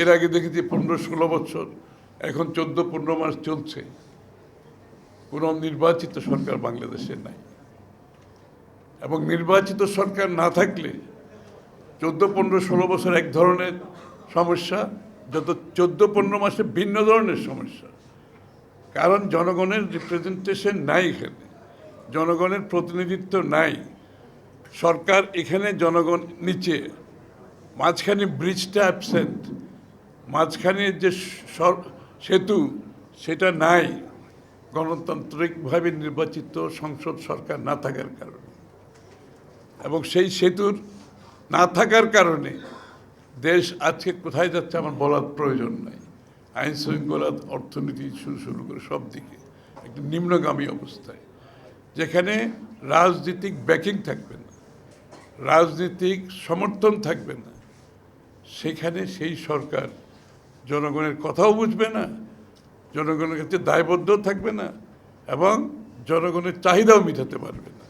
এর আগে দেখেছি পনেরো ষোলো বছর, এখন চোদ্দ পনেরো মাস চলছে। কোনো নির্বাচিত সরকার বাংলাদেশে নাই। এবং নির্বাচিত সরকার না থাকলে চোদ্দ পনেরো ষোলো বছর এক ধরনের সমস্যা, যত চোদ্দ পনেরো মাসে ভিন্ন ধরনের সমস্যা। কারণ জনগণের রিপ্রেজেন্টেশন নাই এখানে, জনগণের প্রতিনিধিত্ব নাই। সরকার এখানে জনগণ নিচে, মাঝখানে ব্রিজটা অ্যাবসেন্ট মাঝখানে যে সেতু, সেটা নাই। গণতান্ত্রিকভাবে নির্বাচিত সংসদ সরকার না থাকার কারণে। এবং সেই সেতুর না থাকার কারণে দেশ আজকে কোথায় যাচ্ছে আমার বলার প্রয়োজন নাই। আইন শৃঙ্খলা অর্থনীতি শুরু শুরু করে সব দিকে একটি নিম্নগামী অবস্থায়। যেখানে রাজনীতিক ব্যাকিং থাকবে না। রাজনৈতিক সমর্থন থাকবে না। সেখানে সেই সরকার জনগণের কথাও বুঝবে না, জনগণের কাছে দায়বদ্ধ থাকবে না, এবং জনগণের চাহিদাও মিটাতে পারবে না।